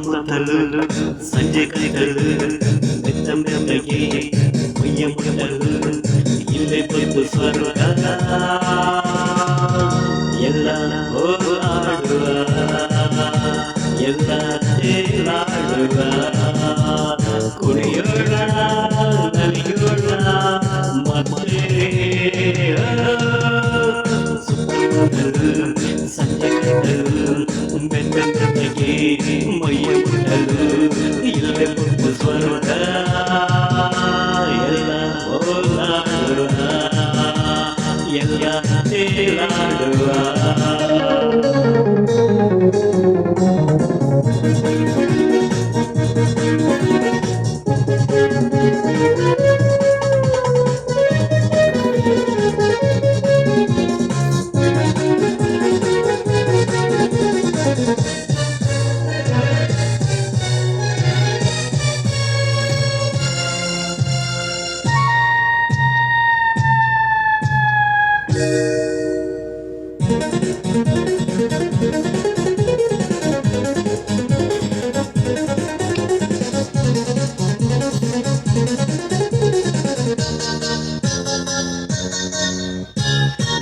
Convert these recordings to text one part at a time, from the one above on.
தப்பு தள்ளு சஞ்சய் கை தள்ளு திட்டம் தந்தைக்கு மையம் தள்ளு இல்லை சஞ்சய் கை பெற்றமையே உமையுள்ளது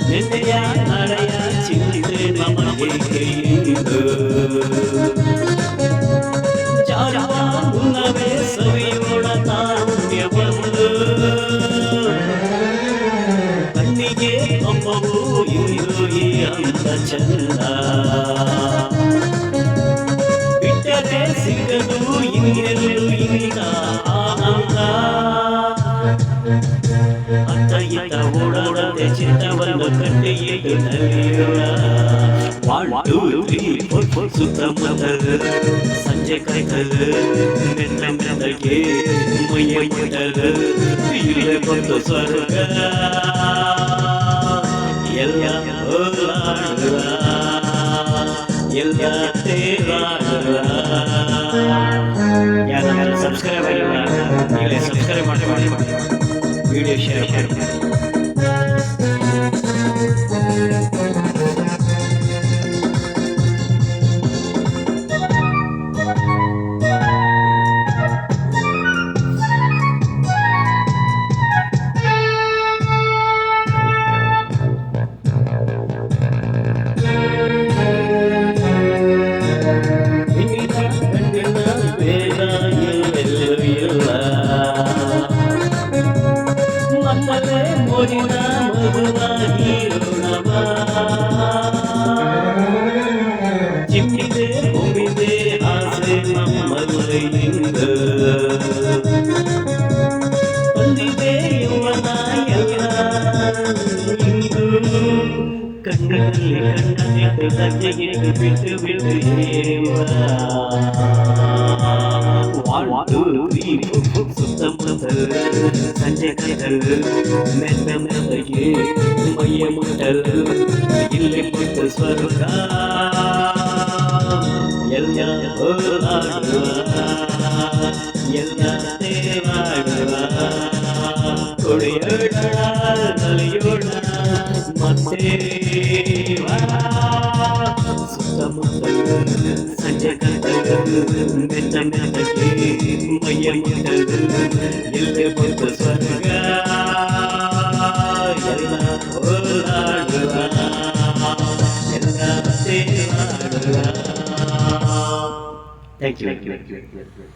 నిత్యా అడయ చింతితే మమ ఏకైందు చారువా ఉన్నవే సవి ಕಂಬವು ಇಂದು ಈ ಅಂತ ಚಂದ ಬಿಟ್ಟರೆ ಸಿಗದು ಇನ್ನೆಲ್ಲೂ ಇಂಥ ಆನಂದ ಅತ್ತ ಇತ್ತ ಓಡಾಡದೆ ಚಿತ್ತವನ್ನು ಕಟ್ಟೆಯಿಟ್ಟು ನಲಿಯೋಣ one two three four four ಸುತ್ತಮುತ್ತಲು ಸಂಜೆ ಕೈತಲು ಮೆತ್ತ ಮೆತ್ತಗೆ ಮೈಯ ಮುಟ್ಟಲು ಇಲ್ಲೇ ಬಂದು ಸ್ವರ್ಗ ಎಲ್ಲ ಹೋರಾಡುವ ಎಲ್ಲ ತೇಲಾಡುವ ಯಾರು ಸಬ್ಸ್ಕ್ರೈಬ್ ಆಗಿಲ್ಲ ಈಗಲೇ ಸಬ್ಸ್ಕ್ರೈಬ್ ಮಾಡಿ ಮಾಡಿ ಮಾಡಿ ವಿಡಿಯೋ ಶೇರ್ ಮಾಡಿ. ನಮ್ಮಲ್ಲೇ ಮೋಜಿನ ಮಗುವಾಗಿರೋಣವ ಚಿಮ್ಮಿದೆ ಹೊಮ್ಮಿದೆ ಆಸೆ ನಮ್ಮ ಮೈಯಿಂದ ತಂದಿದೆ ಯೌವನ ಎಲ್ಲ ಇಂದು ಕಣ್ಣಲ್ಲಿ ಕಣ್ಣಲ್ಲಿ ಲಜ್ಜೆಗೆ ಬಿಟ್ಟು ಬಿಟ್ಟು ಸುತ್ತಮುತ್ತಲು சஞ்சைகள் மெல்ல மெல்லையே மையமுட்டல் இல்லை போட்டு ஸ்வருகா எல்லாம் எல்லாம் தேவாடுவா கொடியோடா தலையோடா மத்தே ಕಟ್ಟಲು ಮೆತ್ತ ಮೆತ್ತಗೆ ಮೈಯ ಮುಟ್ಟಲು ಎಲ್ಲೇ ಬಂದು ಸ್ವರ್ಗ ಎಲ್ಲ ಹೋರಾಡುವ ಎಲ್ಲ ತೇಲಾಡುವ ಥ್ಯಾಂಕ್ ಯು